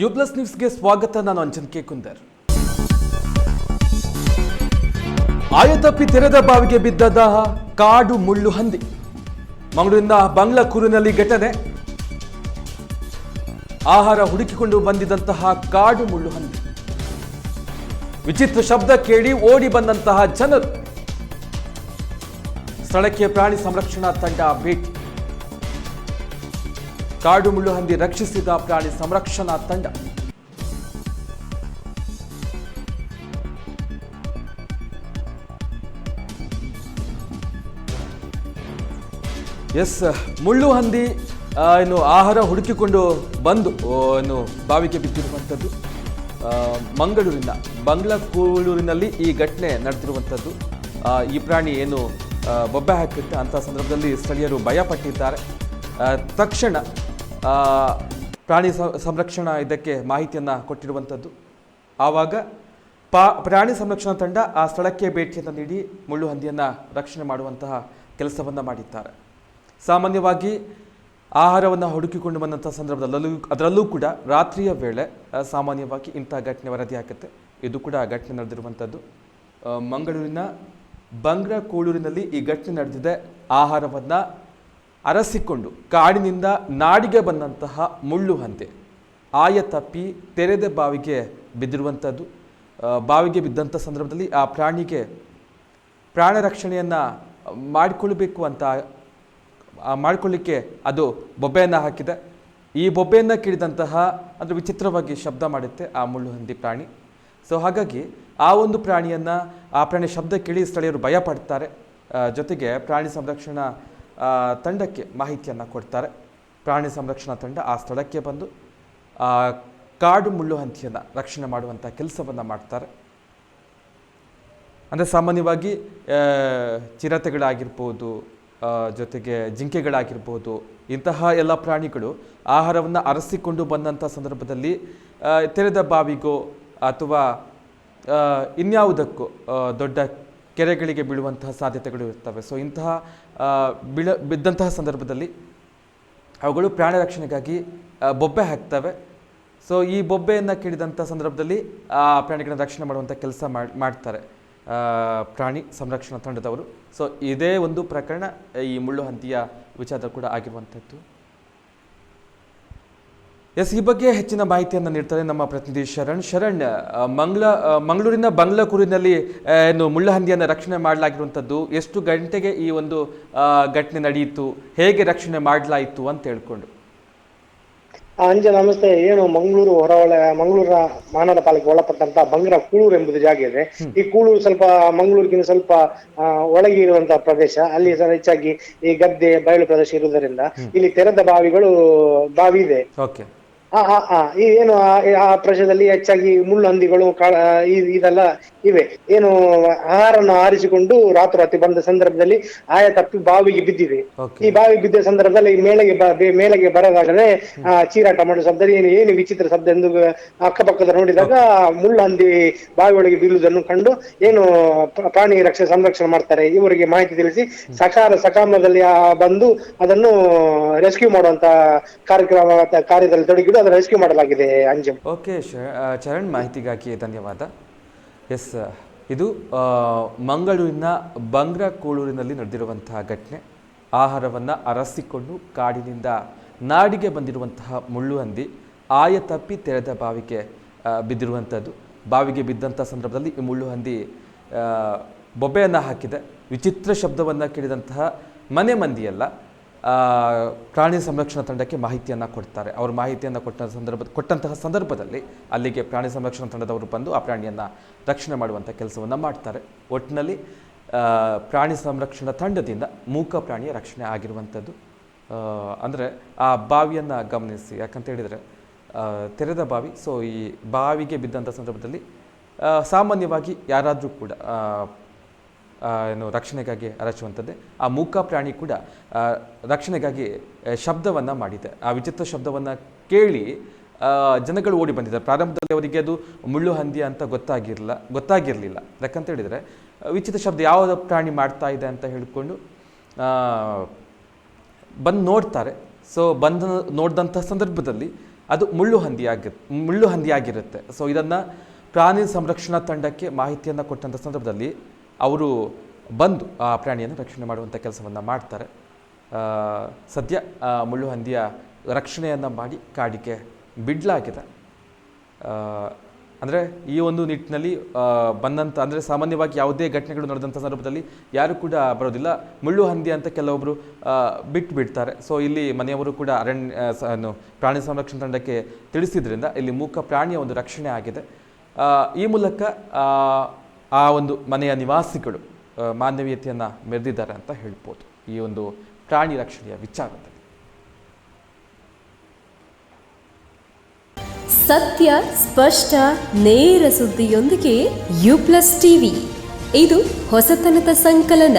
You plus ನ್ಯೂಸ್ಗೆ ಸ್ವಾಗತ, ನಾನು ಅಂಜನ್ ಕೆ. ಕುಂದರ್. ಆಯತಪ್ಪಿ ತೆರೆದ ಬಾವಿಗೆ ಬಿದ್ದ ದಾಹ, ಕಾಡು ಮುಳ್ಳು ಹಂದಿ. ಮಂಗಳೂರಿನ ಬಂಗ್ಲಕೂರಿನಲ್ಲಿ ಘಟನೆ. ಆಹಾರ ಹುಡುಕಿಕೊಂಡು ಬಂದಿದ್ದಂತಹ ಕಾಡು ಮುಳ್ಳು ಹಂದಿ. ವಿಚಿತ್ರ ಶಬ್ದ ಕೇಳಿ ಓಡಿ ಬಂದಂತಹ ಜನರು. ಸ್ಥಳಕ್ಕೆ ಪ್ರಾಣಿ ಸಂರಕ್ಷಣಾ ತಂಡ ಭೇಟಿ. ಕಾಡು ಮುಳ್ಳು ಹಂದಿ ರಕ್ಷಿಸಿದ ಪ್ರಾಣಿ ಸಂರಕ್ಷಣಾ ತಂಡ. ಎಸ್, ಮುಳ್ಳು ಹಂದಿ ಏನು ಆಹಾರ ಹುಡುಕಿಕೊಂಡು ಬಂದು ಏನು ಬಾವಿಗೆ ಬಿದ್ದಿರುವಂಥದ್ದು. ಮಂಗಳೂರಿನ, ಬಂಗ್ಲಕೂಳೂರಿನಲ್ಲಿ ಈ ಘಟನೆ ನಡೆದಿರುವಂಥದ್ದು. ಈ ಪ್ರಾಣಿ ಏನು ಬೊಬ್ಬೆ ಹಾಕುತ್ತೆ ಅಂಥ ಸಂದರ್ಭದಲ್ಲಿ ಸ್ಥಳೀಯರು ಭಯಪಟ್ಟಿದ್ದಾರೆ. ತಕ್ಷಣ ಪ್ರಾಣಿ ಸಂರಕ್ಷಣಾ ಇದಕ್ಕೆ ಮಾಹಿತಿಯನ್ನು ಕೊಟ್ಟಿರುವಂಥದ್ದು. ಆವಾಗ ಪಾ, ಪ್ರಾಣಿ ಸಂರಕ್ಷಣಾ ತಂಡ ಆ ಸ್ಥಳಕ್ಕೆ ಭೇಟಿಯನ್ನು ನೀಡಿ ಮುಳ್ಳು ಹಂದಿಯನ್ನು ರಕ್ಷಣೆ ಮಾಡುವಂತಹ ಕೆಲಸವನ್ನು ಮಾಡಿದ್ದಾರೆ. ಸಾಮಾನ್ಯವಾಗಿ ಆಹಾರವನ್ನು ಹುಡುಕಿಕೊಂಡು ಬಂದಂಥ ಸಂದರ್ಭದಲ್ಲೂ, ಅದರಲ್ಲೂ ಕೂಡ ರಾತ್ರಿಯ ವೇಳೆ ಸಾಮಾನ್ಯವಾಗಿ ಇಂಥ ಘಟನೆ ವರದಿಯಾಗುತ್ತೆ ಇದು ಕೂಡ ಘಟನೆ ನಡೆದಿರುವಂಥದ್ದು. ಮಂಗಳೂರಿನ ಬಂಗ್ರ ಕೋಳೂರಿನಲ್ಲಿ ಈ ಘಟನೆ ನಡೆದಿದೆ. ಆಹಾರವನ್ನು ಅರಸಿಕೊಂಡು ಕಾಡಿನಿಂದ ನಾಡಿಗೆ ಬಂದಂತಹ ಮುಳ್ಳು ಹಂತೆ. ಆಯ ತಪ್ಪಿ ತೆರೆದ ಬಾವಿಗೆ ಬಿದ್ದಿರುವಂಥದ್ದು ಬಾವಿಗೆ ಬಿದ್ದಂಥ ಸಂದರ್ಭದಲ್ಲಿ ಆ ಪ್ರಾಣಿಗೆ ಪ್ರಾಣ ರಕ್ಷಣೆಯನ್ನು ಮಾಡಿಕೊಳ್ಬೇಕು ಅಂತ ಮಾಡಿಕೊಳ್ಳಿಕ್ಕೆ ಅದು ಬೊಬ್ಬೆಯನ್ನು ಹಾಕಿದೆ. ಈ ಬೊಬ್ಬೆಯನ್ನು ಕಿಡಿದಂತಹ ಅಂದರೆ ವಿಚಿತ್ರವಾಗಿ ಶಬ್ದ ಮಾಡುತ್ತೆ ಆ ಮುಳ್ಳು ಹಂದಿ ಪ್ರಾಣಿ. ಸೊ ಹಾಗಾಗಿ ಆ ಒಂದು ಪ್ರಾಣಿಯನ್ನು ಆ ಪ್ರಾಣಿ ಶಬ್ದ ಕೇಳಿ ಸ್ಥಳೀಯರು ಭಯ ಪಡ್ತಾರೆ. ಜೊತೆಗೆ ಪ್ರಾಣಿ ಸಂರಕ್ಷಣಾ ತಂಡಕ್ಕೆ ಮಾಹಿತಿಯನ್ನು ಕೊಡ್ತಾರೆ. ಪ್ರಾಣಿ ಸಂರಕ್ಷಣಾ ತಂಡ ಆ ಸ್ಥಳಕ್ಕೆ ಬಂದು ಕಾಡು ಮುಳ್ಳು ಹಂತಿಯನ್ನು ರಕ್ಷಣೆ ಮಾಡುವಂಥ ಕೆಲಸವನ್ನು ಮಾಡ್ತಾರೆ. ಅಂದರೆ ಸಾಮಾನ್ಯವಾಗಿ ಚಿರತೆಗಳಾಗಿರ್ಬೋದು ಜೊತೆಗೆ ಜಿಂಕೆಗಳಾಗಿರ್ಬೋದು, ಇಂತಹ ಎಲ್ಲ ಪ್ರಾಣಿಗಳು ಆಹಾರವನ್ನು ಅರಸಿಕೊಂಡು ಬಂದಂಥ ಸಂದರ್ಭದಲ್ಲಿ ತೆರೆದ ಬಾವಿಗೋ ಅಥವಾ ಇನ್ಯಾವುದಕ್ಕೂ ದೊಡ್ಡ ಕೆರೆಗಳಿಗೆ ಬೀಳುವಂತಹ ಸಾಧ್ಯತೆಗಳು ಇರ್ತವೆ. ಸೊ ಇಂತಹ ಬೀಳ, ಬಿದ್ದಂತಹ ಸಂದರ್ಭದಲ್ಲಿ ಅವುಗಳು ಪ್ರಾಣ ರಕ್ಷಣೆಗಾಗಿ ಬೊಬ್ಬೆ ಹಾಕ್ತವೆ. ಸೊ ಈ ಬೊಬ್ಬೆಯನ್ನು ಕೇಳಿದಂಥ ಸಂದರ್ಭದಲ್ಲಿ, ಆ ಪ್ರಾಣಿಗಳನ್ನು ರಕ್ಷಣೆ ಮಾಡುವಂಥ ಕೆಲಸ ಮಾಡ್ತಾರೆ. ಪ್ರಾಣಿ ಸಂರಕ್ಷಣಾ ತಂಡದವರು. ಸೊ ಇದೇ ಒಂದು ಪ್ರಕರಣ, ಈ ಮುಳ್ಳು ಹಂದಿಯ ವಿಚಾರ ಕೂಡ ಆಗಿರುವಂಥದ್ದು ಎಸ್ ಈ ಬಗ್ಗೆ ಹೆಚ್ಚಿನ ಮಾಹಿತಿಯನ್ನು ನೀಡ್ತಾರೆ ನಮ್ಮ ಪ್ರತಿನಿಧಿ ಶರಣ್. ಶರಣ್ ಮಂಗ್ಲ ಮಂಗಳೂರಿನ ಬಂಗ್ಲಕೂರಿನಲ್ಲಿ ಏನು ಮುಳ್ಳಹಂದಿಯನ್ನು ರಕ್ಷಣೆ ಮಾಡಲಾಗಿರುವಂಥದ್ದು ಎಷ್ಟು ಗಂಟೆಗೆ ಈ ಒಂದು ಘಟನೆ ನಡೆಯಿತು ಹೇಗೆ ರಕ್ಷಣೆ ಮಾಡಲಾಯಿತು ಅಂತ ಹೇಳ್ಕೊಂಡು. ಅಂಜೆ ನಮಸ್ತೆ. ಏನು ಮಂಗಳೂರು ಹೊರವಳ ಮಂಗಳೂರ ಮಹಾನಗರ ಪಾಲಿಕೆ ಒಳಪಟ್ಟಂತ ಬಂಗ್ರ ಕೂಳೂರು ಎಂಬುದು ಜಾಗ ಇದೆ. ಈ ಕೂಳೂರು ಸ್ವಲ್ಪ ಮಂಗಳೂರಿಗಿಂತ ಸ್ವಲ್ಪ ಒಳಗೆ ಇರುವಂತಹ ಪ್ರದೇಶ. ಅಲ್ಲಿ ಹೆಚ್ಚಾಗಿ ಈ ಗದ್ದೆ ಬಯಲು ಪ್ರದೇಶ ಇರುವುದರಿಂದ ಇಲ್ಲಿ ತೆರೆದ ಬಾವಿಗಳು ಬಾವಿ ಇದೆ. ಓಕೆ. ಆ ಆ ಆ ಈ ಏನು ಆ- ಪ್ರದೇಶದಲ್ಲಿ ಹೆಚ್ಚಾಗಿ ಮುಳ್ಳು ಹಂದಿಗಳು ಕಾಳ ಈ- ಇದೆಲ್ಲ ಇವೆ. ಏನು ಆಹಾರವನ್ನು ಆರಿಸಿಕೊಂಡು ರಾತ್ರಿ ಬಂದ ಸಂದರ್ಭದಲ್ಲಿ ಆಯ ತಪ್ಪಿ ಬಾವಿಗೆ ಬಿದ್ದಿದೆ. ಈ ಬಾವಿ ಬಿದ್ದ ಸಂದರ್ಭದಲ್ಲಿ ಮೇಲೆಗೆ ಮೇಲೆಗೆ ಬರದಾಗಲೇ ಆ, ಚೀರಾಟ ಮಾಡುವ ಶಬ್ದ ಏನು ಏನು ವಿಚಿತ್ರ ಶಬ್ದ ಎಂದು ಅಕ್ಕಪಕ್ಕದ ನೋಡಿದಾಗ ಮುಳ್ಳು ಹಂದಿ ಬಾವಿ ಒಳಗೆ ಬೀಳುವುದನ್ನು ಕಂಡು ಏನು ಪ್ರಾಣಿ ರಕ್ಷಣೆ ಸಂರಕ್ಷಣೆ ಮಾಡ್ತಾರೆ. ಇವರಿಗೆ ಮಾಹಿತಿ ತಿಳಿಸಿ ಸಕಾಲ ಸಕಾಲದಲ್ಲಿ ಆ ಬಂದು ಅದನ್ನು ರೆಸ್ಕ್ಯೂ ಮಾಡುವಂತ ಕಾರ್ಯಕ್ರಮ ಕಾರ್ಯದಲ್ಲಿ ತೊಡಗಿಡು ಅದನ್ನು ರೆಸ್ಕ್ಯೂ ಮಾಡಲಾಗಿದೆ ಅಂಜಮ್ ಓಕೆ ಚರಣ್ ಮಾಹಿತಿಗಾಗಿ ಧನ್ಯವಾದ. ಎಸ್ ಇದು ಮಂಗಳೂರಿನ ಬಂಗ್ರಕೋಳೂರಿನಲ್ಲಿ ನಡೆದಿರುವಂತಹ ಘಟನೆ. ಆಹಾರವನ್ನು ಅರಸಿಕೊಂಡು ಕಾಡಿನಿಂದ ನಾಡಿಗೆ ಬಂದಿರುವಂತಹ ಮುಳ್ಳು ಹಂದಿ, ಆಯ ತಪ್ಪಿ ತೆರೆದ ಬಾವಿಗೆ ಬಿದ್ದಿರುವಂಥದ್ದು ಬಾವಿಗೆ ಬಿದ್ದಂಥ ಸಂದರ್ಭದಲ್ಲಿ ಈ ಮುಳ್ಳು ಹಂದಿ ಬೊಬ್ಬೆಯನ್ನು ಹಾಕಿದೆ. ವಿಚಿತ್ರ ಶಬ್ದವನ್ನು ಕೇಳಿದಂತಹ ಮನೆ ಮಂದಿಯೆಲ್ಲ ಪ್ರಾಣಿ ಸಂರಕ್ಷಣಾ ತಂಡಕ್ಕೆ ಮಾಹಿತಿಯನ್ನು ಕೊಡ್ತಾರೆ. ಅವರು ಮಾಹಿತಿಯನ್ನು ಕೊಟ್ಟ ಸಂದರ್ಭ, ಕೊಟ್ಟಂತಹ ಸಂದರ್ಭದಲ್ಲಿ ಅಲ್ಲಿಗೆ ಪ್ರಾಣಿ ಸಂರಕ್ಷಣಾ ತಂಡದವರು ಬಂದು ಆ ಪ್ರಾಣಿಯನ್ನು ರಕ್ಷಣೆ ಮಾಡುವಂಥ ಕೆಲಸವನ್ನು ಮಾಡ್ತಾರೆ. ಒಟ್ಟಿನಲ್ಲಿ ಪ್ರಾಣಿ ಸಂರಕ್ಷಣಾ ತಂಡದಿಂದ ಮೂಕ ಪ್ರಾಣಿಯ ರಕ್ಷಣೆ ಆಗಿರುವಂಥದ್ದು. ಅಂದರೆ ಆ ಬಾವಿಯನ್ನು ಗಮನಿಸಿ, ಯಾಕಂತ ಹೇಳಿದರೆ ತೆರೆದ ಬಾವಿ ಸೊ ಈ ಬಾವಿಗೆ ಬಿದ್ದಂಥ ಸಂದರ್ಭದಲ್ಲಿ ಸಾಮಾನ್ಯವಾಗಿ ಯಾರಾದರೂ ಕೂಡ ಏನು, ರಕ್ಷಣೆಗಾಗಿ ಅರಚುವಂಥದ್ದೇ. ಆ ಮೂಕ ಪ್ರಾಣಿ ಕೂಡ ರಕ್ಷಣೆಗಾಗಿ ಶಬ್ದವನ್ನು ಮಾಡಿದೆ. ಆ ವಿಚಿತ್ರ ಶಬ್ದವನ್ನು ಕೇಳಿ ಜನಗಳು ಓಡಿ ಬಂದಿದ್ದಾರೆ. ಪ್ರಾರಂಭದಲ್ಲಿ ಅವರಿಗೆ ಅದು ಮುಳ್ಳು ಹಂದಿ ಅಂತ ಗೊತ್ತಾಗಿರಲಿಲ್ಲ ಗೊತ್ತಾಗಿರಲಿಲ್ಲ. ಯಾಕಂತ ಹೇಳಿದರೆ, ವಿಚಿತ್ರ ಶಬ್ದ ಯಾವ ಪ್ರಾಣಿ ಮಾಡ್ತಾ ಇದೆ ಅಂತ ಹೇಳಿಕೊಂಡು ಬಂದು ನೋಡ್ತಾರೆ. ಸೊ, ಬಂದು ನೋಡಿದಂಥ ಸಂದರ್ಭದಲ್ಲಿ ಅದು ಮುಳ್ಳು ಹಂದಿ ಆಗಿ ಮುಳ್ಳು ಹಂದಿಯಾಗಿರುತ್ತೆ ಸೊ, ಇದನ್ನು ಪ್ರಾಣಿ ಸಂರಕ್ಷಣಾ ತಂಡಕ್ಕೆ ಮಾಹಿತಿಯನ್ನು ಕೊಟ್ಟಂಥ ಸಂದರ್ಭದಲ್ಲಿ ಅವರು ಬಂದು ಆ ಪ್ರಾಣಿಯನ್ನು ರಕ್ಷಣೆ ಮಾಡುವಂಥ ಕೆಲಸವನ್ನು ಮಾಡ್ತಾರೆ. ಸದ್ಯ ಮುಳ್ಳು ಹಂದಿಯ ರಕ್ಷಣೆಯನ್ನು ಮಾಡಿ ಕಾಡಿಗೆ ಬಿಡಲಾಗಿದೆ. ಅಂದರೆ ಈ ಒಂದು ನಿಟ್ಟಿನಲ್ಲಿ ಬಂದಂಥ, ಅಂದರೆ ಸಾಮಾನ್ಯವಾಗಿ ಯಾವುದೇ ಘಟನೆಗಳು ನಡೆದಂಥ ಸಂದರ್ಭದಲ್ಲಿ ಯಾರು ಕೂಡ ಬರೋದಿಲ್ಲ. ಮುಳ್ಳು ಹಂದಿ ಅಂತ ಕೆಲವೊಬ್ಬರು ಬಿಟ್ಟು ಬಿಡ್ತಾರೆ. ಸೊ ಇಲ್ಲಿ ಮನೆಯವರು ಕೂಡ ಅರಣ್ಯ ಪ್ರಾಣಿ ಸಂರಕ್ಷಣಾ ತಂಡಕ್ಕೆ ತಿಳಿಸಿದ್ರಿಂದ ಇಲ್ಲಿ ಮೂಕ ಪ್ರಾಣಿಯ ಒಂದು ರಕ್ಷಣೆ ಆಗಿದೆ. ಈ ಮೂಲಕ ಆ, ಒಂದು ಮನೆಯ ನಿವಾಸಿಗಳು ಮಾನವೀಯತೆಯನ್ನು ಮೆರೆದಿದ್ದಾರೆ ಅಂತ ಹೇಳ್ಬೋದು. ಈ ಒಂದು ಪ್ರಾಣಿ ರಕ್ಷಣೆಯ ವಿಚಾರದಲ್ಲಿ. ಸತ್ಯ ಸ್ಪಷ್ಟ ನೇರ ಸುದ್ದಿಯೊಂದಿಗೆ ಯು ಪ್ಲಸ್ ಟಿವಿ. ಇದು ಹೊಸತನದ ಸಂಕಲನ.